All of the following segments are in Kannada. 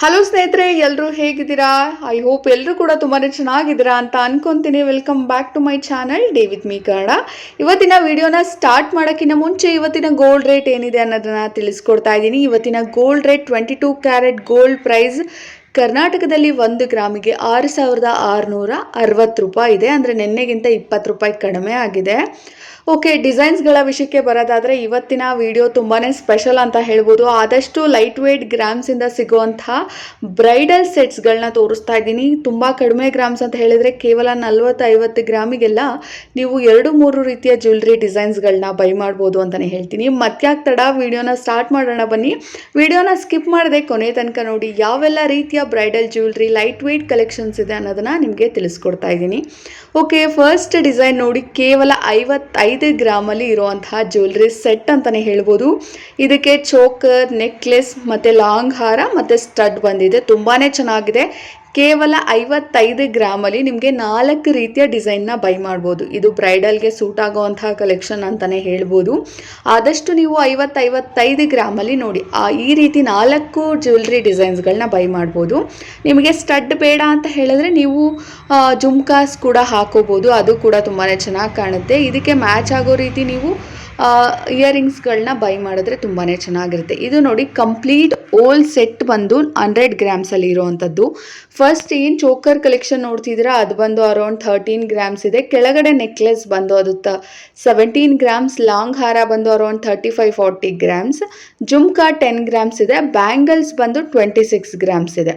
ಹಲೋ ಸ್ನೇಹಿತರೆ ಎಲ್ಲರೂ ಹೇಗಿದ್ದೀರಾ? ಐ ಹೋಪ್ ಎಲ್ಲರೂ ಕೂಡ ತುಂಬಾ ಚೆನ್ನಾಗಿದ್ದೀರಾ ಅಂತ ಅನ್ಕೊಂತೀನಿ. Welcome back to my channel day with me Kannada ಇವತ್ತಿನ ವಿಡಿಯೋನ ಸ್ಟಾರ್ಟ್ ಮಾಡೋಕ್ಕಿಂತ ಮುಂಚೆ ಇವತ್ತಿನ ಗೋಲ್ಡ್ ರೇಟ್ ಏನಿದೆ ಅನ್ನೋದನ್ನ ತಿಳಿಸ್ಕೊಡ್ತಾ ಇದ್ದೀನಿ. ಇವತ್ತಿನ gold rate twenty two carat gold price ಕರ್ನಾಟಕದಲ್ಲಿ ಒಂದು ಗ್ರಾಮಿಗೆ ಆರು ಸಾವಿರದ ಆರುನೂರ ಅರವತ್ತು ರೂಪಾಯಿ ಇದೆ. ಅಂದರೆ ನಿನ್ನೆಗಿಂತ ಇಪ್ಪತ್ತು ರೂಪಾಯಿ ಕಡಿಮೆ ಆಗಿದೆ. ಓಕೆ ಡಿಸೈನ್ಸ್ಗಳ ವಿಷಯಕ್ಕೆ ಬರೋದಾದರೆ ಇವತ್ತಿನ ವಿಡಿಯೋ ತುಂಬಾ ಸ್ಪೆಷಲ್ ಅಂತ ಹೇಳ್ಬೋದು. ಆದಷ್ಟು ಲೈಟ್ ವೇಟ್ ಗ್ರಾಮ್ಸಿಂದ ಸಿಗುವಂತಹ ಬ್ರೈಡಲ್ ಸೆಟ್ಸ್ಗಳನ್ನ ತೋರಿಸ್ತಾ ಇದ್ದೀನಿ. ತುಂಬ ಕಡಿಮೆ ಗ್ರಾಮ್ಸ್ ಅಂತ ಹೇಳಿದರೆ ಕೇವಲ ನಲ್ವತ್ತು ಐವತ್ತು ಗ್ರಾಮಿಗೆಲ್ಲ ನೀವು ಎರಡು ಮೂರು ರೀತಿಯ ಜ್ಯುವೆಲ್ರಿ ಡಿಸೈನ್ಸ್ಗಳನ್ನ ಬೈ ಮಾಡ್ಬೋದು ಅಂತಲೇ ಹೇಳ್ತೀನಿ. ಮತ್ಯಾಕೆ ತಡ ವಿಡಿಯೋನ ಸ್ಟಾರ್ಟ್ ಮಾಡೋಣ ಬನ್ನಿ. ವಿಡಿಯೋನ ಸ್ಕಿಪ್ ಮಾಡದೆ ಕೊನೆ ತನಕ ನೋಡಿ ಯಾವೆಲ್ಲ ರೀತಿಯ bridal jewellery light weight collections ಇದೆ ಅನ್ನೋದನ್ನ ನಿಮಗೆ ತಿಳಿಸ್ಕೊಡ್ತಾ ಇದ್ದೀನಿ. ಓಕೆ ಫಸ್ಟ್ ಡಿಸೈನ್ ನೋಡಿ ಕೇವಲ ಐವತ್ತೈದು ಗ್ರಾಮಲ್ಲಿ ಇರುವಂತಹ ಜ್ಯುವೆಲ್ರಿ ಸೆಟ್ ಅಂತಲೇ ಹೇಳ್ಬೋದು. ಇದಕ್ಕೆ ಚೋಕರ್, ನೆಕ್ಲೆಸ್ ಮತ್ತು ಲಾಂಗ್ ಹಾರ ಮತ್ತು ಸ್ಟಡ್ ಬಂದಿದೆ. ತುಂಬಾ ಚೆನ್ನಾಗಿದೆ. ಕೇವಲ ಐವತ್ತೈದು ಗ್ರಾಮಲ್ಲಿ ನಿಮಗೆ ನಾಲ್ಕು ರೀತಿಯ ಡಿಸೈನ್ನ ಬೈ ಮಾಡ್ಬೋದು. ಇದು ಬ್ರೈಡಲ್ಗೆ ಸೂಟ್ ಆಗುವಂತಹ ಕಲೆಕ್ಷನ್ ಅಂತಲೇ ಹೇಳ್ಬೋದು. ಆದಷ್ಟು ನೀವು ಐವತ್ತೈವತ್ತೈದು ಗ್ರಾಮಲ್ಲಿ ನೋಡಿ, ಆ ಈ ರೀತಿ ನಾಲ್ಕು ಜ್ಯುವೆಲ್ರಿ ಡಿಸೈನ್ಸ್ಗಳನ್ನ ಬೈ ಮಾಡ್ಬೋದು. ನಿಮಗೆ ಸ್ಟಡ್ ಬೇಡ ಅಂತ ಹೇಳಿದ್ರೆ ನೀವು ಜುಮ್ಕಾಸ್ ಕೂಡ ಹಾಕೋಬೋದು. ಅದು ಕೂಡ ತುಂಬಾ ಚೆನ್ನಾಗಿ ಕಾಣುತ್ತೆ. ಇದಕ್ಕೆ ಮ್ಯಾಚ್ ಆಗೋ ರೀತಿ ನೀವು ಇಯರಿಂಗ್ಸ್ಗಳನ್ನ ಬೈ ಮಾಡಿದ್ರೆ ತುಂಬಾ ಚೆನ್ನಾಗಿರುತ್ತೆ. ಇದು ನೋಡಿ ಕಂಪ್ಲೀಟ್ ಓಲ್ ಸೆಟ್ ಬಂದು ಹಂಡ್ರೆಡ್ ಗ್ರಾಮ್ಸಲ್ಲಿ ಇರುವಂಥದ್ದು. ಫಸ್ಟ್ ಏನು ಚೋಕರ್ ಕಲೆಕ್ಷನ್ ನೋಡ್ತಿದ್ದೀರಾ? ಅದು ಬಂದು ಅರೌಂಡ್ ಥರ್ಟೀನ್ ಗ್ರಾಮ್ಸ್ ಇದೆ. ಕೆಳಗಡೆ ನೆಕ್ಲೆಸ್ ಬಂದು ಅದು ತ, ಸೆವೆಂಟೀನ್ ಗ್ರಾಮ್ಸ್, ಲಾಂಗ್ ಹಾರ ಬಂದು around thirty five, forty grams. Jhumka ten grams ಇದೆ. ಬ್ಯಾಂಗಲ್ಸ್ ಬಂದು ಟ್ವೆಂಟಿ ಸಿಕ್ಸ್ ಗ್ರಾಮ್ಸ್ ಇದೆ.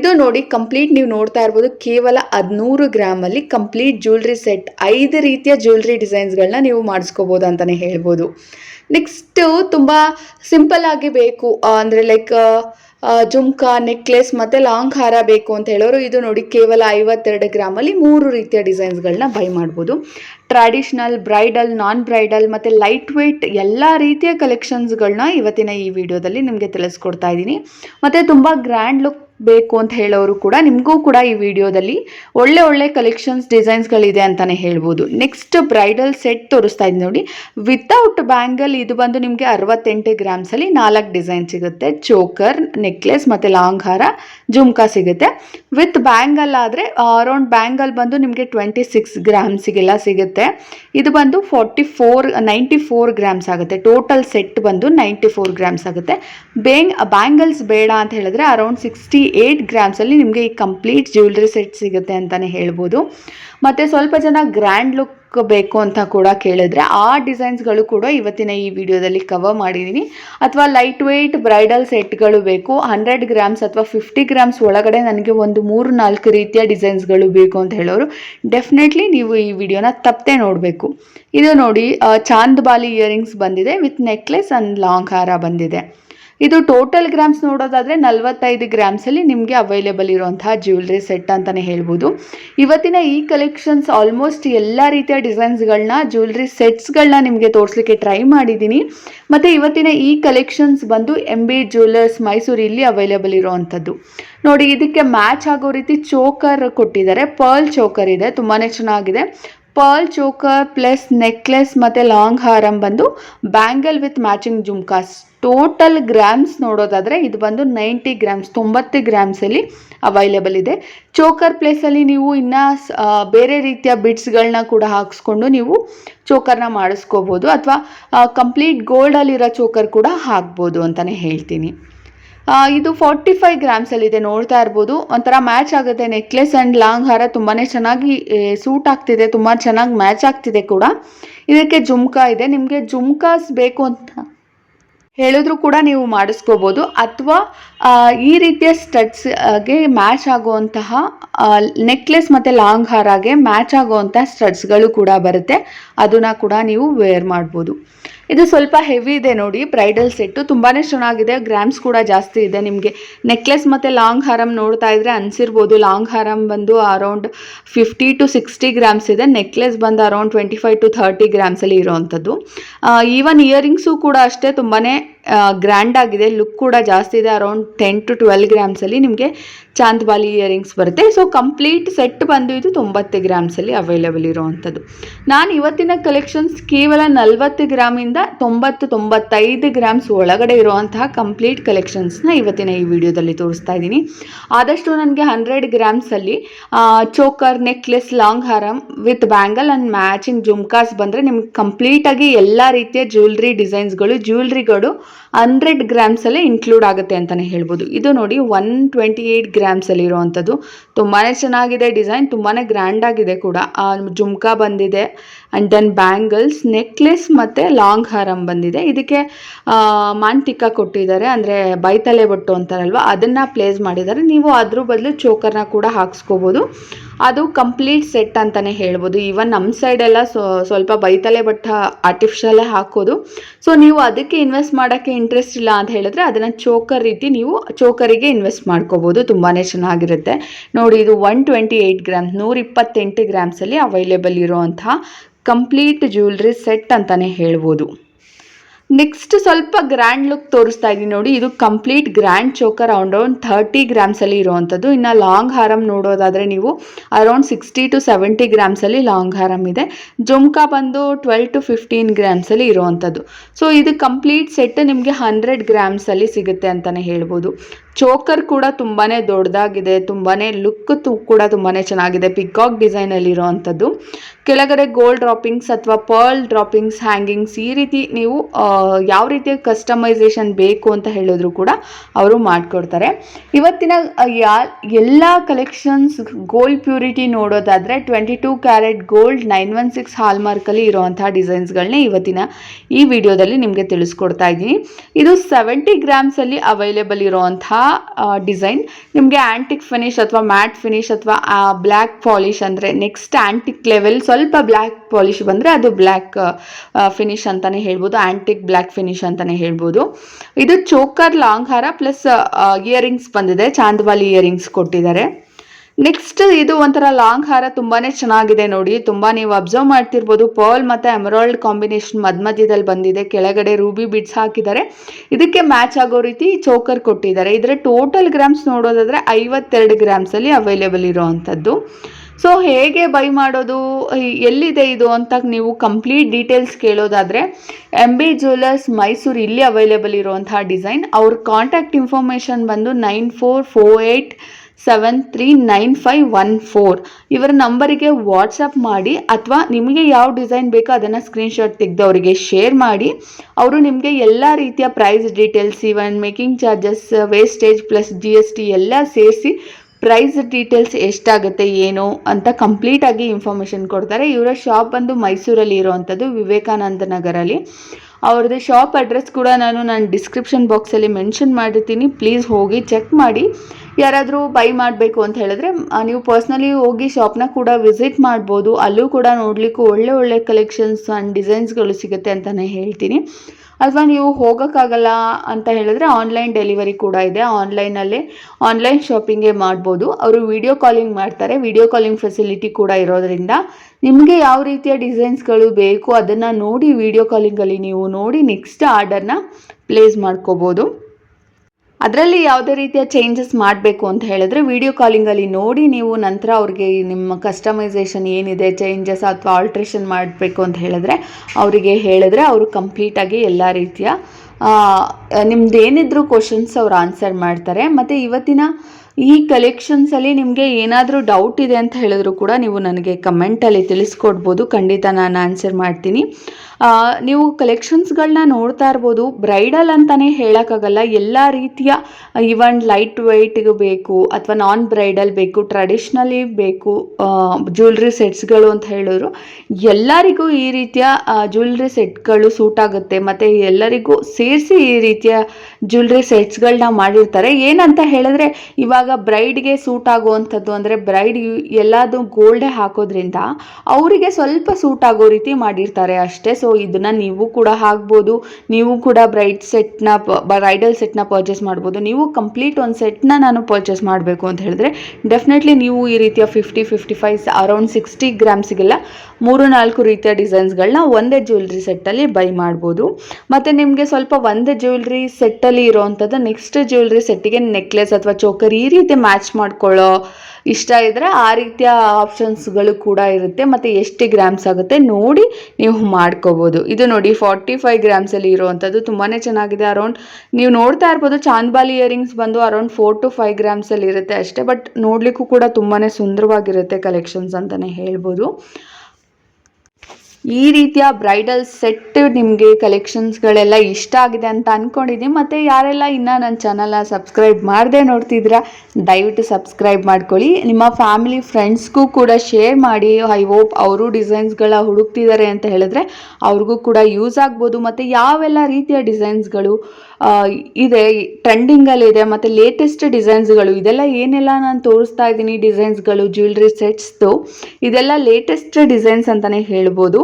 ಇದು ನೋಡಿ ಕಂಪ್ಲೀಟ್ ನೀವು ನೋಡ್ತಾ ಇರ್ಬೋದು. ಕೇವಲ ಹದಿನೂರು ಗ್ರಾಮಲ್ಲಿ ಕಂಪ್ಲೀಟ್ ಜ್ಯುವೆಲ್ರಿ ಸೆಟ್, ಐದು ರೀತಿಯ ಜ್ಯುವೆಲ್ರಿ ಡಿಸೈನ್ಸ್ಗಳನ್ನ ನೀವು ಮಾಡಿಸ್ಕೋಬೋದು ಅಂತಲೇ ಹೇಳ್ಬೋದು. ನೆಕ್ಸ್ಟು ತುಂಬ ಸಿಂಪಲ್ ಆಗಿ ಬೇಕು ಅಂದರೆ ಅಂದ್ರೆ ಲೈಕ್ ಜುಮ್ಕಾ ನೆಕ್ಲೆಸ್ ಮತ್ತು ಲಾಂಗ್ ಹಾರ ಬೇಕು ಅಂತ ಹೇಳೋರು ಇದು ನೋಡಿ ಕೇವಲ ಐವತ್ತೆರಡು ಗ್ರಾಮಲ್ಲಿ ಮೂರು ರೀತಿಯ ಡಿಸೈನ್ಸ್ಗಳನ್ನ ಬೈ ಮಾಡ್ಬೋದು. ಟ್ರ್ಯಾಡಿಷ್ನಲ್ ಬ್ರೈಡಲ್ ನಾನ್ ಬ್ರೈಡಲ್ ಮತ್ತು ಲೈಟ್ ವೆಯ್ಟ್ ಎಲ್ಲ ರೀತಿಯ ಕಲೆಕ್ಷನ್ಸ್ಗಳನ್ನ ಇವತ್ತಿನ ಈ ವಿಡಿಯೋದಲ್ಲಿ ನಿಮಗೆ ತಿಳಿಸ್ಕೊಡ್ತಾ ಇದ್ದೀನಿ. ಮತ್ತು ತುಂಬ ಗ್ರ್ಯಾಂಡ್ ಲುಕ್ ಬೇಕು ಅಂತ ಹೇಳೋರು ಕೂಡ ನಿಮಗೂ ಕೂಡ ಈ ವಿಡಿಯೋದಲ್ಲಿ ಒಳ್ಳೆ ಒಳ್ಳೆ ಕಲೆಕ್ಷನ್ಸ್ ಡಿಸೈನ್ಸ್ಗಳಿದೆ ಅಂತಲೇ ಹೇಳ್ಬೋದು. ನೆಕ್ಸ್ಟ್ ಬ್ರೈಡಲ್ ಸೆಟ್ ತೋರಿಸ್ತಾ ಇದ್ದೀನಿ ನೋಡಿ. ವಿತೌಟ್ ಬ್ಯಾಂಗಲ್ ಇದು ಬಂದು ನಿಮಗೆ ಅರವತ್ತೆಂಟು ಗ್ರಾಮ್ಸಲ್ಲಿ ನಾಲ್ಕು ಡಿಸೈನ್ ಸಿಗುತ್ತೆ. ಚೋಕರ್ ನೆಕ್ಲೆಸ್ ಮತ್ತು ಲಾಂಗ್ ಹಾರ ಜುಮ್ಕಾ ಸಿಗುತ್ತೆ. ವಿತ್ ಬ್ಯಾಂಗಲ್ ಆದರೆ ಅರೌಂಡ್ ಬ್ಯಾಂಗಲ್ ಬಂದು ನಿಮಗೆ ಟ್ವೆಂಟಿ ಸಿಕ್ಸ್ ಗ್ರಾಮ್ಸಿಗೆಲ್ಲ ಸಿಗುತ್ತೆ. ಇದು ಬಂದು forty four ninety four grams ಆಗುತ್ತೆ. ಟೋಟಲ್ ಸೆಟ್ ಬಂದು ನೈಂಟಿ ಫೋರ್ ಗ್ರಾಮ್ಸ್ ಆಗುತ್ತೆ. ಬೇಂಗ್ ಬ್ಯಾಂಗಲ್ಸ್ ಬೇಡ ಅಂತ ಹೇಳಿದ್ರೆ ಅರೌಂಡ್ ಸಿಕ್ಸ್ಟಿ ಏಯ್ಟ್ ಗ್ರಾಮ್ಸಲ್ಲಿ ನಿಮಗೆ ಈ ಕಂಪ್ಲೀಟ್ ಜ್ಯುವೆಲ್ರಿ ಸೆಟ್ ಸಿಗುತ್ತೆ ಅಂತಲೇ ಹೇಳ್ಬೋದು. ಮತ್ತು ಸ್ವಲ್ಪ ಜನ ಗ್ರ್ಯಾಂಡ್ ಲುಕ್ ಬೇಕು ಅಂತ ಕೂಡ ಕೇಳಿದ್ರೆ ಆ ಡಿಸೈನ್ಸ್ಗಳು ಕೂಡ ಇವತ್ತಿನ ಈ ವಿಡಿಯೋದಲ್ಲಿ ಕವರ್ ಮಾಡಿದ್ದೀನಿ ಅಥವಾ ಲೈಟ್ ವೆಯ್ಟ್ ಬ್ರೈಡಲ್ ಸೆಟ್ಗಳು ಬೇಕು ಹಂಡ್ರೆಡ್ ಗ್ರಾಮ್ಸ್ ಅಥವಾ ಫಿಫ್ಟಿ ಗ್ರಾಮ್ಸ್ ಒಳಗಡೆ ನನಗೆ ಒಂದು ಮೂರು ನಾಲ್ಕು ರೀತಿಯ ಡಿಸೈನ್ಸ್ಗಳು ಬೇಕು ಅಂತ ಹೇಳೋರು. ಡೆಫಿನೆಟ್ಲಿ ನೀವು ಈ ವಿಡಿಯೋನ ತಪ್ಪದೆ ನೋಡಬೇಕು. ಇದು ನೋಡಿ ಚಾಂದ್ ಬಾಲಿ ಇಯರಿಂಗ್ಸ್ ಬಂದಿದೆ ವಿತ್ ನೆಕ್ಲೆಸ್ ಅಂಡ್ ಲಾಂಗ್ ಹಾರ ಬಂದಿದೆ. ಇದು ಟೋಟಲ್ ಗ್ರಾಮ್ಸ್ ನೋಡೋದಾದರೆ ನಲವತ್ತೈದು ಗ್ರಾಮ್ಸಲ್ಲಿ ನಿಮಗೆ ಅವೈಲೇಬಲ್ ಇರುವಂತಹ ಜ್ಯುವೆಲ್ರಿ ಸೆಟ್ ಅಂತಲೇ ಹೇಳ್ಬೋದು. ಇವತ್ತಿನ ಈ ಕಲೆಕ್ಷನ್ಸ್ ಆಲ್ಮೋಸ್ಟ್ ಎಲ್ಲ ರೀತಿಯ ಡಿಸೈನ್ಸ್ಗಳನ್ನ ಜ್ಯುವೆಲ್ರಿ ಸೆಟ್ಸ್ಗಳನ್ನ ನಿಮಗೆ ತೋರಿಸಲಿಕ್ಕೆ ಟ್ರೈ ಮಾಡಿದ್ದೀನಿ. ಮತ್ತು ಇವತ್ತಿನ ಈ ಕಲೆಕ್ಷನ್ಸ್ ಬಂದು ಎಂ ಬಿ ಜ್ಯುವೆಲ್ಲರ್ಸ್ ಮೈಸೂರು ಇಲ್ಲಿ ಅವೈಲೇಬಲ್ ಇರುವಂಥದ್ದು. ನೋಡಿ, ಇದಕ್ಕೆ ಮ್ಯಾಚ್ ಆಗೋ ರೀತಿ ಚೋಕರ್ ಕೊಟ್ಟಿದ್ದಾರೆ. ಪರ್ಲ್ ಚೋಕರ್ ಇದೆ ತುಂಬಾ ಚೆನ್ನಾಗಿದೆ. ಪರ್ಲ್ ಚೋಕರ್ ಪ್ಲಸ್ ನೆಕ್ಲೆಸ್ ಮತ್ತು ಲಾಂಗ್ ಹಾರಂ ಬಂದು bangle with matching jhumkas total grams ನೋಡೋದಾದರೆ ಇದು ಬಂದು ನೈಂಟಿ ಗ್ರಾಮ್ಸ್ ತೊಂಬತ್ತು ಗ್ರಾಮ್ಸಲ್ಲಿ ಅವೈಲೇಬಲ್ ಇದೆ. ಚೋಕರ್ ಪ್ಲೇಸಲ್ಲಿ ನೀವು ಇನ್ನು ಬೇರೆ ರೀತಿಯ ಬಿಟ್ಸ್ಗಳನ್ನ ಕೂಡ ಹಾಕಿಸ್ಕೊಂಡು ನೀವು ಚೋಕರ್ನ ಮಾಡಿಸ್ಕೋಬೋದು ಅಥವಾ ಕಂಪ್ಲೀಟ್ ಗೋಲ್ಡಲ್ಲಿರೋ ಚೋಕರ್ ಕೂಡ ಹಾಕ್ಬೋದು ಅಂತಲೇ ಹೇಳ್ತೀನಿ. ಇದು ಫಾರ್ಟಿ ಫೈವ್ ಗ್ರಾಮ್ಸಲ್ಲಿದೆ ನೋಡ್ತಾ ಇರ್ಬೋದು. ಒಂಥರ ಮ್ಯಾಚ್ ಆಗುತ್ತೆ ನೆಕ್ಲೆಸ್ ಆ್ಯಂಡ್ ಲಾಂಗ್ ಹಾರ ತುಂಬಾ ಚೆನ್ನಾಗಿ ಸೂಟ್ ಆಗ್ತಿದೆ, ತುಂಬ ಚೆನ್ನಾಗಿ ಮ್ಯಾಚ್ ಆಗ್ತಿದೆ ಕೂಡ. ಇದಕ್ಕೆ ಜುಮ್ಕಾ ಇದೆ. ನಿಮಗೆ ಜುಮ್ಕಾಸ್ ಬೇಕು ಅಂತ ಹೇಳಿದ್ರು ಕೂಡ ನೀವು ಮಾಡಿಸ್ಕೋಬೋದು. ಅಥವಾ ಈ ರೀತಿಯ ಸ್ಟಡ್ಸ್ಗೆ ಮ್ಯಾಚ್ ಆಗುವಂತಹ ನೆಕ್ಲೆಸ್ ಮತ್ತು ಲಾಂಗ್ ಹಾರಾಗೆ ಮ್ಯಾಚ್ ಆಗುವಂತಹ ಸ್ಟಡ್ಸ್ಗಳು ಕೂಡ ಬರುತ್ತೆ. ಅದನ್ನು ಕೂಡ ನೀವು ವೇರ್ ಮಾಡ್ಬೋದು. ಇದು ಸ್ವಲ್ಪ ಹೆವಿ ಇದೆ ನೋಡಿ. ಬ್ರೈಡಲ್ ಸೆಟ್ಟು ತುಂಬಾ ಚೆನ್ನಾಗಿದೆ ಗ್ರಾಮ್ಸ್ ಕೂಡ ಜಾಸ್ತಿ ಇದೆ ನಿಮಗೆ. ನೆಕ್ಲೆಸ್ ಮತ್ತು ಲಾಂಗ್ ಹಾರಮ್ ನೋಡ್ತಾ ಇದ್ರೆ ಅನಿಸಿರ್ಬೋದು. ಲಾಂಗ್ ಹಾರಮ್ ಬಂದು around fifty to sixty grams ಇದೆ. ನೆಕ್ಲೆಸ್ ಬಂದು around twenty five to thirty ಗ್ರಾಮ್ಸಲ್ಲಿ ಇರೋವಂಥದ್ದು. ಈವನ್ ಇಯರಿಂಗ್ಸು ಕೂಡ ಅಷ್ಟೇ ತುಂಬಾ ಗ್ರ್ಯಾಂಡ್ ಆಗಿದೆ. ಲುಕ್ ಕೂಡ ಜಾಸ್ತಿ ಇದೆ. ಅರೌಂಡ್ ಟೆನ್ ಟು ಟ್ವೆಲ್ ಗ್ರಾಮ್ಸಲ್ಲಿ ನಿಮಗೆ ಚಾಂದ್ಬಾಲಿ ಇಯರಿಂಗ್ಸ್ ಬರುತ್ತೆ. ಸೊ ಕಂಪ್ಲೀಟ್ ಸೆಟ್ ಬಂದು ಇದು ತೊಂಬತ್ತು ಗ್ರಾಮ್ಸಲ್ಲಿ ಅವೈಲೇಬಲ್ ಇರುವಂಥದ್ದು ನಾನು ಇವತ್ತಿನ ಕಲೆಕ್ಷನ್ಸ್ ಕೇವಲ ನಲವತ್ತು ಗ್ರಾಮಿಂದ ತೊಂಬತ್ತು, ತೊಂಬತ್ತೈದು ಗ್ರಾಮ್ಸ್ ಒಳಗಡೆ ಇರುವಂತಹ ಕಂಪ್ಲೀಟ್ ಕಲೆಕ್ಷನ್ಸ್ನ ಇವತ್ತಿನ ಈ ವಿಡಿಯೋದಲ್ಲಿ ತೋರಿಸ್ತಾ ಇದ್ದೀನಿ. ಆದಷ್ಟು ನನಗೆ ಹಂಡ್ರೆಡ್ ಗ್ರಾಮ್ಸಲ್ಲಿ choker necklace long ಹಾರಮ್ with bangle and matching jhumkas ಬಂದರೆ ನಿಮ್ಗೆ ಕಂಪ್ಲೀಟಾಗಿ ಎಲ್ಲ ರೀತಿಯ ಜ್ಯುವೆಲ್ರಿ ಡಿಸೈನ್ಸ್ಗಳು ಜ್ಯುವೆಲ್ರಿಗಳು ಹಂಡ್ರೆಡ್ ಗ್ರಾಮ್ಸಲ್ಲೇ ಇನ್ಕ್ಲೂಡ್ ಆಗುತ್ತೆ ಅಂತಲೇ ಹೇಳ್ಬೋದು. ಇದು ನೋಡಿ ಒನ್ ಟ್ವೆಂಟಿ ಏಯ್ಟ್ ಗ್ರಾಮ್ಸಲ್ಲಿ ಇರುವಂಥದ್ದು. ತುಂಬಾ ಚೆನ್ನಾಗಿದೆ ಡಿಸೈನ್ ತುಂಬಾ ಗ್ರ್ಯಾಂಡ್ ಆಗಿದೆ ಕೂಡ. ಜುಮ್ಕಾ ಬಂದಿದೆ. ಆ್ಯಂಡ್ ದೆನ್ ಬ್ಯಾಂಗಲ್ಸ್ ನೆಕ್ಲೆಸ್ ಮತ್ತು ಲಾಂಗ್ ಹಾರಂ ಬಂದಿದೆ. ಇದಕ್ಕೆ ಮಾಂಟಿಕ ಕೊಟ್ಟಿದ್ದಾರೆ. ಅಂದರೆ ಬೈತಲೆ ಬಟ್ಟು ಅಂತಾರಲ್ವ? ಅದನ್ನು ಪ್ಲೇಸ್ ಮಾಡಿದ್ದಾರೆ. ನೀವು ಅದ್ರ ಬದಲು ಚೋಕರ್ನ ಕೂಡ ಹಾಕ್ಸ್ಕೋಬೋದು. ಅದು ಕಂಪ್ಲೀಟ್ ಸೆಟ್ ಅಂತಲೇ ಹೇಳ್ಬೋದು. ಈವನ್ ನಮ್ಮ ಸೈಡೆಲ್ಲ ಸೊ, ಸ್ವಲ್ಪ ಬೈತಲೆ ಬಟ್ಟ ಆರ್ಟಿಫಿಷಿಯಲ್ಲೇ ಹಾಕೋದು. ಸೊ ನೀವು ಅದಕ್ಕೆ ಇನ್ವೆಸ್ಟ್ ಮಾಡೋಕ್ಕೆ ಇಂಟ್ರೆಸ್ಟ್ ಇಲ್ಲ ಅಂತ ಹೇಳಿದ್ರೆ ಅದನ್ನು ಚೋಕರ್ ರೀತಿ ನೀವು ಚೋಕರಿಗೆ ಇನ್ವೆಸ್ಟ್ ಮಾಡ್ಕೋಬೋದು. ತುಂಬಾ ಚೆನ್ನಾಗಿರುತ್ತೆ. ನೋಡಿ, ಇದು ಒನ್ ಟ್ವೆಂಟಿ ಏಯ್ಟ್ ಗ್ರಾಮ್ಸ್ ನೂರ ಇಪ್ಪತ್ತೆಂಟು ಗ್ರಾಮ್ಸಲ್ಲಿ ಅವೈಲೇಬಲ್ ಇರೋವಂಥ ಕಂಪ್ಲೀಟ್ ಜ್ಯುವೆಲ್ರಿ ಸೆಟ್ ಅಂತಲೇ ಹೇಳ್ಬೋದು. ನೆಕ್ಸ್ಟ್ ಸ್ವಲ್ಪ ಗ್ರ್ಯಾಂಡ್ ಲುಕ್ ತೋರಿಸ್ತಾ ಇದೀನಿ ನೋಡಿ. ಇದು complete grand choker around thirty ಗ್ರಾಮ್ಸಲ್ಲಿ ಇರುವಂಥದ್ದು. ಇನ್ನು ಲಾಂಗ್ ಹಾರಮ್ ನೋಡೋದಾದರೆ ನೀವು ಅರೌಂಡ್ ಸಿಕ್ಸ್ಟಿ ಟು ಸೆವೆಂಟಿ ಗ್ರಾಮ್ಸಲ್ಲಿ ಲಾಂಗ್ ಹಾರಮ್ ಇದೆ. ಜುಮ್ಕಾ ಬಂದು ಟ್ವೆಲ್ ಟು ಫಿಫ್ಟೀನ್ ಗ್ರಾಮ್ಸಲ್ಲಿ ಇರುವಂಥದ್ದು. ಸೊ ಇದು ಕಂಪ್ಲೀಟ್ ಸೆಟ್ ನಿಮಗೆ ಹಂಡ್ರೆಡ್ ಗ್ರಾಮ್ಸಲ್ಲಿ ಸಿಗುತ್ತೆ ಅಂತಲೇ ಹೇಳ್ಬೋದು. ಚೋಕರ್ ಕೂಡ ತುಂಬಾ ದೊಡ್ಡದಾಗಿದೆ ತುಂಬಾ ಲುಕ್ ಕೂಡ ತುಂಬಾ ಚೆನ್ನಾಗಿದೆ ಪಿಕಾಕ್ ಡಿಸೈನಲ್ಲಿ ಇರುವಂತದ್ದು ಕೆಳಗಡೆ ಗೋಲ್ಡ್ ಡ್ರಾಪಿಂಗ್ಸ್ ಅಥವಾ ಪರ್ಲ್ ಡ್ರಾಪಿಂಗ್ಸ್ ಹ್ಯಾಂಗಿಂಗ್ಸ್ ಈ ರೀತಿ ನೀವು ಯಾವ ರೀತಿಯ ಕಸ್ಟಮೈಸೇಷನ್ ಬೇಕು ಅಂತ ಹೇಳಿದ್ರು ಕೂಡ ಅವರು ಮಾಡಿಕೊಡ್ತಾರೆ. ಇವತ್ತಿನ ಯಾ, ಎಲ್ಲ ಕಲೆಕ್ಷನ್ಸ್ ಗೋಲ್ಡ್ ಪ್ಯೂರಿಟಿ ನೋಡೋದಾದರೆ twenty two carat gold nine one six ಹಾಲ್ಮಾರ್ಕಲ್ಲಿ ಇರುವಂತಹ ಡಿಸೈನ್ಸ್ಗಳನ್ನೇ ಇವತ್ತಿನ ಈ ವಿಡಿಯೋದಲ್ಲಿ ನಿಮಗೆ ತಿಳಿಸ್ಕೊಡ್ತಾ ಇದ್ದೀನಿ. ಇದು ಸೆವೆಂಟಿ ಗ್ರಾಮ್ಸಲ್ಲಿ ಅವೈಲೇಬಲ್ ಇರುವಂತಹ ಡಿಸೈನ್ ನಿಮಗೆ ಆ್ಯಂಟಿಕ್ ಫಿನಿಶ್ ಅಥವಾ ಮ್ಯಾಟ್ ಫಿನಿಶ್ ಅಥವಾ ಬ್ಲ್ಯಾಕ್ ಪಾಲಿಶ್ ಅಂದರೆ ನೆಕ್ಸ್ಟ್ ಆ್ಯಂಟಿಕ್ ಲೆವೆಲ್ ಸ್ವಲ್ಪ ಬ್ಲ್ಯಾಕ್ ಪಾಲಿಶ್ ಬಂದರೆ ಅದು ಬ್ಲ್ಯಾಕ್ ಫಿನಿಶ್ ಅಂತಲೇ ಹೇಳ್ಬೋದು. ಆ್ಯಂಟಿಕ್ ಬ್ಲ್ಯಾಕ್ ಫಿನಿಶ್ ಅಂತಲೇ ಹೇಳ್ಬೋದು. ಇದು ಚೋಕರ್ ಲಾಂಗ್ ಹಾರ ಪ್ಲಸ್ ಇಯರಿಂಗ್ಸ್ ಬಂದಿದೆ. ಚಾಂದವಾಲಿ ಇಯರಿಂಗ್ಸ್ ಕೊಟ್ಟಿದ್ದಾರೆ. ನೆಕ್ಸ್ಟ್ ಇದು ಒಂಥರ ಲಾಂಗ್ ಹಾರ ತುಂಬಾನೇ ಚೆನ್ನಾಗಿದೆ ನೋಡಿ. ತುಂಬಾ ನೀವು ಅಬ್ಸರ್ವ್ ಮಾಡ್ತಿರ್ಬೋದು. ಪರ್ಲ್ ಮತ್ತು ಎಮರಾಲ್ಡ್ ಕಾಂಬಿನೇಷನ್ ಮಧ್ಯ ಮಧ್ಯದಲ್ಲಿ ಬಂದಿದೆ. ಕೆಳಗಡೆ ರೂಬಿ ಬಿಡ್ಸ್ ಹಾಕಿದ್ದಾರೆ. ಇದಕ್ಕೆ ಮ್ಯಾಚ್ ಆಗೋ ರೀತಿ ಚೋಕರ್ ಕೊಟ್ಟಿದ್ದಾರೆ. ಇದರ ಟೋಟಲ್ ಗ್ರಾಮ್ಸ್ ನೋಡೋದಾದ್ರೆ ಐವತ್ತೆರಡು ಗ್ರಾಮ್ಸಲ್ಲಿ ಅವೈಲೇಬಲ್ ಇರುವಂತದ್ದು ಸೊ ಹೇಗೆ ಬೈ ಮಾಡೋದು? ಎಲ್ಲಿದೆ ಇದು ಅಂತ ನೀವು ಕಂಪ್ಲೀಟ್ ಡೀಟೇಲ್ಸ್ ಕೇಳೋದಾದರೆ ಎಂ ಬಿ ಜ್ಯುವೆಲರ್ಸ್ ಮೈಸೂರು ಇಲ್ಲಿ ಅವೈಲೇಬಲ್ ಇರುವಂತಹ ಡಿಸೈನ್ ಅವ್ರ ಕಾಂಟ್ಯಾಕ್ಟ್ ಇನ್ಫಾರ್ಮೇಷನ್ ಬಂದು nine four four eight seven three nine five one four ಇವರ ನಂಬರಿಗೆ ವಾಟ್ಸಪ್ ಮಾಡಿ ಅಥವಾ ನಿಮಗೆ ಯಾವ ಡಿಸೈನ್ ಬೇಕೋ ಅದನ್ನು ಸ್ಕ್ರೀನ್ಶಾಟ್ ತೆಗೆದು ಅವರಿಗೆ ಶೇರ್ ಮಾಡಿ. ಅವರು ನಿಮಗೆ ಎಲ್ಲ ರೀತಿಯ price details even making charges wastage plus G S T ಎಲ್ಲ ಸೇರಿಸಿ ಪ್ರೈಸ್ ಡೀಟೇಲ್ಸ್ ಎಷ್ಟಾಗುತ್ತೆ, ಏನು ಅಂತ ಕಂಪ್ಲೀಟಾಗಿ ಇನ್ಫಾರ್ಮೇಷನ್ ಕೊಡ್ತಾರೆ. ಇವರ ಶಾಪ್ ಬಂದು ಮೈಸೂರಲ್ಲಿ ಇರೋವಂಥದ್ದು ವಿವೇಕಾನಂದ ನಗರಲ್ಲಿ. ಅವ್ರದ್ದು ಶಾಪ್ ಅಡ್ರೆಸ್ ಕೂಡ ನಾನು ನಾನು ಡಿಸ್ಕ್ರಿಪ್ಷನ್ ಬಾಕ್ಸಲ್ಲಿ ಮೆನ್ಷನ್ ಮಾಡಿರ್ತೀನಿ. ಪ್ಲೀಸ್ ಹೋಗಿ ಚೆಕ್ ಮಾಡಿ. ಯಾರಾದರೂ ಬೈ ಮಾಡಬೇಕು ಅಂತ ಹೇಳಿದ್ರೆ ನೀವು ಪರ್ಸ್ನಲಿ ಹೋಗಿ ಶಾಪ್ನ ಕೂಡ ವಿಸಿಟ್ ಮಾಡ್ಬೋದು. ಅಲ್ಲೂ ಕೂಡ ನೋಡಲಿಕ್ಕೂ ಒಳ್ಳೆ ಒಳ್ಳೆ ಕಲೆಕ್ಷನ್ಸ್ ಆ್ಯಂಡ್ ಡಿಸೈನ್ಸ್ಗಳು ಸಿಗುತ್ತೆ ಅಂತಲೇ ಹೇಳ್ತೀನಿ. ಅಥವಾ ನೀವು ಹೋಗೋಕ್ಕಾಗಲ್ಲ ಅಂತ ಹೇಳಿದ್ರೆ ಆನ್ಲೈನ್ ಡೆಲಿವರಿ ಕೂಡ ಇದೆ. ಆನ್ಲೈನಲ್ಲೇ ಆನ್ಲೈನ್ ಶಾಪಿಂಗೇ ಮಾಡ್ಬೋದು. ಅವರು ವಿಡಿಯೋ ಕಾಲಿಂಗ್ ಮಾಡ್ತಾರೆ. ವಿಡಿಯೋ ಕಾಲಿಂಗ್ ಫೆಸಿಲಿಟಿ ಕೂಡ ಇರೋದರಿಂದ ನಿಮಗೆ ಯಾವ ರೀತಿಯ ಡಿಸೈನ್ಸ್ಗಳು ಬೇಕು ಅದನ್ನು ನೋಡಿ ವಿಡಿಯೋ ಕಾಲಿಂಗಲ್ಲಿ ನೀವು ನೋಡಿ ನೆಕ್ಸ್ಟ್ ಆರ್ಡರ್ನ ಪ್ಲೇಸ್ ಮಾಡ್ಕೋಬೋದು. ಅದರಲ್ಲಿ ಯಾವುದೇ ರೀತಿಯ ಚೇಂಜಸ್ ಮಾಡಬೇಕು ಅಂತ ಹೇಳಿದ್ರೆ ವಿಡಿಯೋ ಕಾಲಿಂಗಲ್ಲಿ ನೋಡಿ ನೀವು ನಂತರ ಅವ್ರಿಗೆ ನಿಮ್ಮ ಕಸ್ಟಮೈಸೇಷನ್ ಏನಿದೆ ಚೇಂಜಸ್ ಅಥವಾ ಆಲ್ಟ್ರೇಷನ್ ಮಾಡಬೇಕು ಅಂತ ಹೇಳಿದ್ರೆ ಅವರಿಗೆ ಹೇಳಿದ್ರೆ ಅವರು ಕಂಪ್ಲೀಟಾಗಿ ಎಲ್ಲ ರೀತಿಯ ನಿಮ್ದು ಏನಿದ್ರು ಕ್ವಶನ್ಸ್ ಅವ್ರು ಆನ್ಸರ್ ಮಾಡ್ತಾರೆ. ಮತ್ತು ಇವತ್ತಿನ ಈ ಕಲೆಕ್ಷನ್ಸಲ್ಲಿ ನಿಮಗೆ ಏನಾದರೂ ಡೌಟ್ ಇದೆ ಅಂತ ಹೇಳಿದ್ರು ಕೂಡ ನೀವು ನನಗೆ ಕಮೆಂಟಲ್ಲಿ ತಿಳಿಸ್ಕೊಡ್ಬೋದು. ಖಂಡಿತ ನಾನು ಆನ್ಸರ್ ಮಾಡ್ತೀನಿ. ನೀವು ಕಲೆಕ್ಷನ್ಸ್ಗಳನ್ನ ನೋಡ್ತಾ ಇರ್ಬೋದು. ಬ್ರೈಡಲ್ ಅಂತಲೇ ಹೇಳೋಕ್ಕಾಗಲ್ಲ. ಎಲ್ಲ ರೀತಿಯ ಇವನ್ ಲೈಟ್ ವೆಯ್ಟ್ಗೆ ಬೇಕು, ಅಥವಾ ನಾನ್ ಬ್ರೈಡಲ್ ಬೇಕು ಟ್ರೆಡಿಷ್ನಲಿ ಬೇಕು ಜ್ಯುವೆಲ್ರಿ ಸೆಟ್ಸ್ಗಳು ಅಂತ ಹೇಳಿದ್ರು ಎಲ್ಲರಿಗೂ ಈ ರೀತಿಯ ಜ್ಯುವೆಲ್ರಿ ಸೆಟ್ಗಳು ಸೂಟ್ ಆಗುತ್ತೆ. ಮತ್ತು ಎಲ್ಲರಿಗೂ ಸೇರಿಸಿ ಈ ರೀತಿಯ ಜ್ಯುವೆಲ್ರಿ ಸೆಟ್ಸ್ಗಳನ್ನ ಮಾಡಿರ್ತಾರೆ. ಏನಂತ ಹೇಳಿದ್ರೆ, ಇವಾಗ ಬ್ರೈಡ್ಗೆ ಸೂಟ್ ಆಗುವಂಥದ್ದು ಅಂದರೆ ಬ್ರೈಡ್ ಎಲ್ಲದು ಗೋಲ್ಡೇ ಹಾಕೋದ್ರಿಂದ, ಅವರಿಗೆ ಸ್ವಲ್ಪ ಸೂಟ್ ಆಗೋ ರೀತಿ ಮಾಡಿರ್ತಾರೆ ಅಷ್ಟೇ. ಸೊ ಇದನ್ನ ನೀವು ಕೂಡ ಹಾಕ್ಬೋದು, ನೀವು ಕೂಡ ಬ್ರೈಡ್ ಸೆಟ್ನ ಬ್ರೈಡಲ್ ಸೆಟ್ನ ಪರ್ಚೇಸ್ ಮಾಡ್ಬೋದು. ನೀವು ಕಂಪ್ಲೀಟ್ ಒಂದು ಸೆಟ್ನ ನಾನು ಪರ್ಚೇಸ್ ಮಾಡಬೇಕು ಅಂತ ಹೇಳಿದ್ರೆ ಡೆಫಿನೆಟ್ಲಿ ನೀವು ಈ ರೀತಿಯ fifty fifty five around sixty ಗ್ರಾಮ್ಸಿಗೆಲ್ಲ ಮೂರು, ನಾಲ್ಕು ರೀತಿಯ ಡಿಸೈನ್ಸ್ಗಳನ್ನ ಒಂದೇ ಜ್ಯುವೆಲ್ರಿ ಸೆಟ್ಟಲ್ಲಿ ಬೈ ಮಾಡ್ಬೋದು. ಮತ್ತು ನಿಮಗೆ ಸ್ವಲ್ಪ ಒಂದೇ ಜ್ಯುವೆಲ್ರಿ ಸೆಟ್ಟಲ್ಲಿ ಇರೋವಂಥದ್ದು ನೆಕ್ಸ್ಟ್ ಜ್ಯುವೆಲ್ರಿ ಸೆಟ್ಟಿಗೆ ನೆಕ್ಲೆಸ್ ಅಥವಾ ಚೋಕರ್ ಈ ರೀತಿ ಮ್ಯಾಚ್ ಮಾಡ್ಕೊಳ್ಳೋ ಇಷ್ಟ ಇದ್ದರೆ ಆ ರೀತಿಯ ಆಪ್ಷನ್ಸ್ಗಳು ಕೂಡ ಇರುತ್ತೆ. ಮತ್ತು ಎಷ್ಟು ಗ್ರಾಮ್ಸ್ ಆಗುತ್ತೆ ನೋಡಿ ನೀವು ಮಾಡ್ಕೋಬೋದು. ಇದು ನೋಡಿ ಫಾರ್ಟಿ ಫೈವ್ ಗ್ರಾಮ್ಸಲ್ಲಿ ಇರುವಂಥದ್ದು ತುಂಬಾ ಚೆನ್ನಾಗಿದೆ ಅರೌಂಡ್ ನೀವು ನೋಡ್ತಾ ಇರ್ಬೋದು ಚಾಂದ್ಬಾಲಿ ಇಯರಿಂಗ್ಸ್ ಬಂದು ಅರೌಂಡ್ ಫೋರ್ ಟು ಫೈವ್ ಗ್ರಾಮ್ಸಲ್ಲಿ ಇರುತ್ತೆ ಅಷ್ಟೇ ಬಟ್ ನೋಡಲಿಕ್ಕೂ ಕೂಡ ತುಂಬಾ ಸುಂದರವಾಗಿರುತ್ತೆ ಕಲೆಕ್ಷನ್ಸ್ ಅಂತಲೇ ಹೇಳ್ಬೋದು. ಈ ರೀತಿಯ ಬ್ರೈಡಲ್ ಸೆಟ್ ನಿಮಗೆ ಕಲೆಕ್ಷನ್ಸ್ಗಳೆಲ್ಲ ಇಷ್ಟ ಆಗಿದೆ ಅಂತ ಅಂದ್ಕೊಂಡಿದ್ದೀನಿ ಮತ್ತು ಯಾರೆಲ್ಲ ಇನ್ನೂ ನನ್ನ ಚಾನಲ್ನ ಸಬ್ಸ್ಕ್ರೈಬ್ ಮಾಡದೆ ನೋಡ್ತಿದ್ದೀರಾ, ದಯವಿಟ್ಟು ಸಬ್ಸ್ಕ್ರೈಬ್ ಮಾಡ್ಕೊಳ್ಳಿ. ನಿಮ್ಮ ಫ್ಯಾಮಿಲಿ ಫ್ರೆಂಡ್ಸ್ಗೂ ಕೂಡ ಶೇರ್ ಮಾಡಿ. ಐ ಹೋಪ್ ಅವರು ಡಿಸೈನ್ಸ್ಗಳ ಹುಡುಕ್ತಿದ್ದಾರೆ ಅಂತ ಹೇಳಿದ್ರೆ, ಅವ್ರಿಗೂ ಕೂಡ ಯೂಸ್ ಆಗ್ಬೋದು. ಮತ್ತು ಯಾವೆಲ್ಲ ರೀತಿಯ ಡಿಸೈನ್ಸ್ಗಳು ಇದೆ, ಟ್ರೆಂಡಿಂಗಲ್ಲಿದೆ, ಮತ್ತು ಲೇಟೆಸ್ಟ್ ಡಿಸೈನ್ಸ್ಗಳು ಇದೆಲ್ಲ ಏನೆಲ್ಲ ನಾನು ತೋರಿಸ್ತಾ ಇದ್ದೀನಿ ಡಿಸೈನ್ಸ್ಗಳು ಜ್ಯುವೆಲ್ರಿ ಸೆಟ್ಸ್ದು ಇದೆಲ್ಲ ಲೇಟೆಸ್ಟ್ ಡಿಸೈನ್ಸ್ ಅಂತಲೇ ಹೇಳ್ಬೋದು.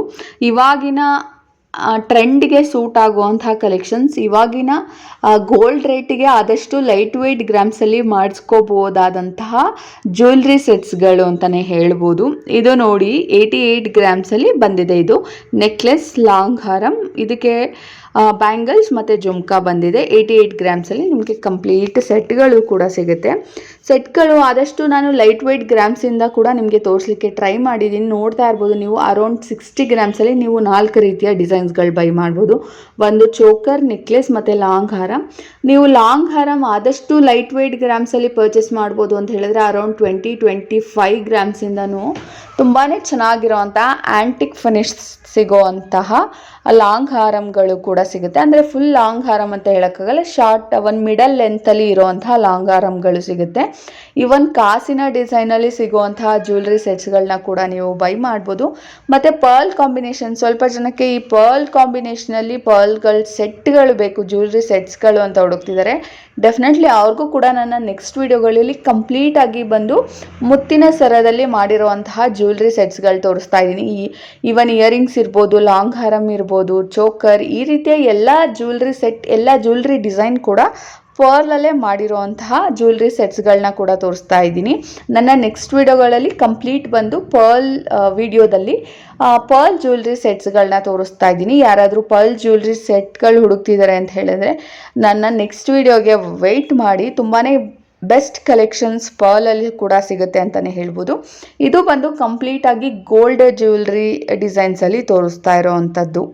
ಇವಾಗಿನ ಟ್ರೆಂಡ್ಗೆ ಸೂಟ್ ಆಗುವಂಥ ಕಲೆಕ್ಷನ್ಸ್ ಇವಾಗಿನ ಗೋಲ್ಡ್ ರೇಟಿಗೆ ಆದಷ್ಟು ಲೈಟ್ ವೆಯ್ಟ್ ಗ್ರಾಮ್ಸಲ್ಲಿ ಮಾಡಿಸ್ಕೋಬೋದಾದಂತಹ ಜ್ಯುವೆಲ್ರಿ ಸೆಟ್ಸ್ಗಳು ಅಂತಲೇ ಹೇಳ್ಬೋದು. ಇದು ನೋಡಿ ಏಯ್ಟಿ ಏಯ್ಟ್ ಗ್ರಾಮ್ಸಲ್ಲಿ ಬಂದಿದೆ ಇದು. ನೆಕ್ಲೆಸ್ ಲಾಂಗ್ ಹಾರಮ್ ಇದಕ್ಕೆ ಬ್ಯಾಂಗಲ್ಸ್ ಮತ್ತು ಜುಮ್ಕಾ ಬಂದಿದೆ. ಏಯ್ಟಿ ಏಯ್ಟ್ ಗ್ರಾಮ್ಸಲ್ಲಿ ನಿಮಗೆ ಕಂಪ್ಲೀಟ್ ಸೆಟ್ಗಳು ಕೂಡ ಸಿಗುತ್ತೆ. ಸೆಟ್ಗಳು ಆದಷ್ಟು ನಾನು ಲೈಟ್ ವೆಯ್ಟ್ ಗ್ರಾಮ್ಸಿಂದ ಕೂಡ ನಿಮಗೆ ತೋರಿಸ್ಲಿಕ್ಕೆ ಟ್ರೈ ಮಾಡಿದ್ದೀನಿ ನೋಡ್ತಾ ಇರ್ಬೋದು, ನೀವು ಅರೌಂಡ್ ಸಿಕ್ಸ್ಟಿ ಗ್ರಾಮ್ಸಲ್ಲಿ ನೀವು ನಾಲ್ಕು ರೀತಿಯ ಡಿಸೈನ್ಸ್ಗಳು ಬೈ ಮಾಡ್ಬೋದು. ಒಂದು ಚೋಕರ್ ನೆಕ್ಲೆಸ್ ಮತ್ತು ಲಾಂಗ್ ಹಾರ. ನೀವು ಲಾಂಗ್ ಹಾರ ಆದಷ್ಟು ಲೈಟ್ ವೆಯ್ಟ್ ಗ್ರಾಮ್ಸಲ್ಲಿ ಪರ್ಚೇಸ್ ಮಾಡ್ಬೋದು ಅಂತ ಹೇಳಿದ್ರೆ ಅರೌಂಡ್ ಟ್ವೆಂಟಿ ಟ್ವೆಂಟಿ ಫೈವ್ ಗ್ರಾಮ್ಸಿಂದನೂ ತುಂಬಾ ಚೆನ್ನಾಗಿರೋವಂಥ ಆ್ಯಂಟಿಕ್ ಫಿನಿಶ್ ಸಿಗೋವಂತಹ ಲಾಂಗ್ ಹಾರಮ್ಗಳು ಕೂಡ ಸಿಗುತ್ತೆ. ಅಂದರೆ ಫುಲ್ ಲಾಂಗ್ ಹಾರಮ್ ಅಂತ ಹೇಳೋಕ್ಕಾಗಲ್ಲ ಶಾರ್ಟ್ ಒಂದು ಮಿಡಲ್ ಲೆಂತಲ್ಲಿ ಇರುವಂತಹ ಲಾಂಗ್ ಹಾರಮ್ಗಳು ಸಿಗುತ್ತೆ. ಇವನ್ ಕಾಸಿನ ಡಿಸೈನಲ್ಲಿ ಸಿಗುವಂತಹ ಜ್ಯುವೆಲ್ರಿ ಸೆಟ್ಸ್ಗಳನ್ನ ಕೂಡ ನೀವು ಬೈ ಮಾಡ್ಬೋದು. ಮತ್ತು ಪರ್ಲ್ ಕಾಂಬಿನೇಷನ್ ಸ್ವಲ್ಪ ಜನಕ್ಕೆ ಈ ಪರ್ಲ್ ಕಾಂಬಿನೇಷನಲ್ಲಿ ಪರ್ಲ್ಗಳು ಸೆಟ್ಗಳು ಬೇಕು ಜ್ಯುವೆಲ್ರಿ ಸೆಟ್ಸ್ಗಳು ಅಂತ ಹುಡುಕ್ತಿದ್ದಾರೆ ಡೆಫಿನೆಟ್ಲಿ ಅವ್ರಿಗೂ ಕೂಡ ನನ್ನ ನೆಕ್ಸ್ಟ್ ವೀಡಿಯೋಗಳಲ್ಲಿ ಕಂಪ್ಲೀಟಾಗಿ ಬಂದು ಮುತ್ತಿನ ಸರದಲ್ಲಿ ಮಾಡಿರುವಂತಹ ಜ್ಯುವೆಲ್ರಿ ಸೆಟ್ಸ್ಗಳು ತೋರಿಸ್ತಾ ಇದ್ದೀನಿ. ಇವನ್ ಇಯರಿಂಗ್ಸ್ ಇರ್ಬೋದು ಲಾಂಗ್ ಹಾರಮ್ ಇರ್ಬೋದು ಚೋಕರ್ ಈ ರೀತಿಯ ಎಲ್ಲ ಜ್ಯುವೆಲ್ರಿ ಸೆಟ್ ಎಲ್ಲ ಜ್ಯುವೆಲ್ರಿ ಡಿಸೈನ್ ಕೂಡ ಪರ್ಲಲ್ಲೇ ಮಾಡಿರುವಂತಹ ಜ್ಯುವೆಲ್ರಿ ಸೆಟ್ಸ್ಗಳನ್ನ ಕೂಡ ತೋರಿಸ್ತಾ ಇದ್ದೀನಿ. ನನ್ನ ನೆಕ್ಸ್ಟ್ ವಿಡಿಯೋಗಳಲ್ಲಿ ಕಂಪ್ಲೀಟ್ ಬಂದು ಪರ್ಲ್ ವಿಡಿಯೋದಲ್ಲಿ ಪರ್ಲ್ ಜ್ಯುವೆಲ್ರಿ ಸೆಟ್ಸ್ಗಳನ್ನ ತೋರಿಸ್ತಾ ಇದ್ದೀನಿ. ಯಾರಾದರೂ ಪರ್ಲ್ ಜ್ಯುವೆಲ್ರಿ ಸೆಟ್ಗಳು ಹುಡುಕ್ತಿದ್ದಾರೆ ಅಂತ ಹೇಳಿದ್ರೆ ನನ್ನ ನೆಕ್ಸ್ಟ್ ವಿಡಿಯೋಗೆ ವೆಯ್ಟ್ ಮಾಡಿ. ತುಂಬಾ ಬೆಸ್ಟ್ ಕಲೆಕ್ಷನ್ಸ್ ಪರ್ಲಲ್ಲಿ ಕೂಡ ಸಿಗುತ್ತೆ ಅಂತಲೇ ಹೇಳ್ಬೋದು. ಇದು ಬಂದು ಕಂಪ್ಲೀಟಾಗಿ ಗೋಲ್ಡ್ ಜ್ಯುವೆಲ್ರಿ ಡಿಸೈನ್ಸಲ್ಲಿ ತೋರಿಸ್ತಾ ಇರೋವಂಥದ್ದು.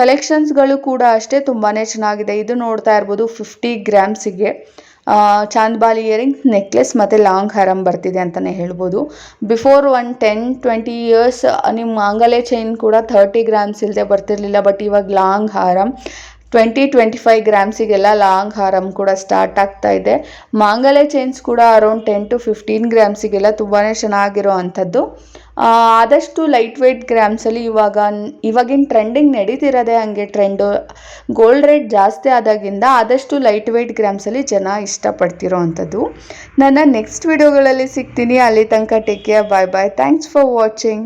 ಕಲೆಕ್ಷನ್ಸ್ಗಳು ಕೂಡ ಅಷ್ಟೇ ತುಂಬಾ ಚೆನ್ನಾಗಿದೆ. ಇದು ನೋಡ್ತಾ ಇರ್ಬೋದು ಫಿಫ್ಟಿ ಗ್ರಾಮ್ಸಿಗೆ. ಚಾಂದ್ಬಾಲಿ ಇಯರಿಂಗ್, ನೆಕ್ಲೆಸ್ ಮತ್ತು ಲಾಂಗ್ ಹಾರಮ್ ಬರ್ತಿದೆ ಅಂತಲೇ ಹೇಳ್ಬೋದು. Before one ten, twenty years, ನಿಮ್ಮ ಮಾಂಗಲೆ ಚೈನ್ ಕೂಡ ಥರ್ಟಿ ಗ್ರಾಮ್ಸ್ ಇಲ್ಲದೆ ಬರ್ತಿರ್ಲಿಲ್ಲ, ಬಟ್ ಇವಾಗ ಲಾಂಗ್ ಹಾರಮ್ ಟ್ವೆಂಟಿ ಟ್ವೆಂಟಿ ಫೈವ್ ಗ್ರಾಮ್ಸಿಗೆಲ್ಲ ಲಾಂಗ್ ಹಾರಮ್ ಕೂಡ ಸ್ಟಾರ್ಟ್ ಆಗ್ತಾ ಇದೆ. ಮಾಂಗಲ್ಯ ಚೈನ್ಸ್ ಕೂಡ ಅರೌಂಡ್ ಟೆನ್ ಟು ಫಿಫ್ಟೀನ್ ಗ್ರಾಮ್ಸಿಗೆಲ್ಲ ತುಂಬಾ ಚೆನ್ನಾಗಿರೋ ಅಂಥದ್ದು. ಆದಷ್ಟು ಲೈಟ್ ವೆಯ್ಟ್ ಗ್ರಾಮ್ಸಲ್ಲಿ ಇವಾಗ, ಇವಾಗಿನ ಟ್ರೆಂಡಿಂಗ್ ನಡೀತಿರೋದೇ ಹಂಗೆ ಟ್ರೆಂಡು ಗೋಲ್ಡ್ ರೇಟ್ ಜಾಸ್ತಿ ಆದಾಗಿಂದ ಆದಷ್ಟು ಲೈಟ್ ವೆಯ್ಟ್ ಗ್ರಾಮ್ಸಲ್ಲಿ ಜನ ಇಷ್ಟಪಡ್ತಿರೋ ಅಂಥದ್ದು. ನನ್ನ ನೆಕ್ಸ್ಟ್ ವಿಡಿಯೋಗಳಲ್ಲಿ ಸಿಗ್ತೀನಿ. ಅಲ್ಲಿ ತನಕ take care bye bye thanks for watching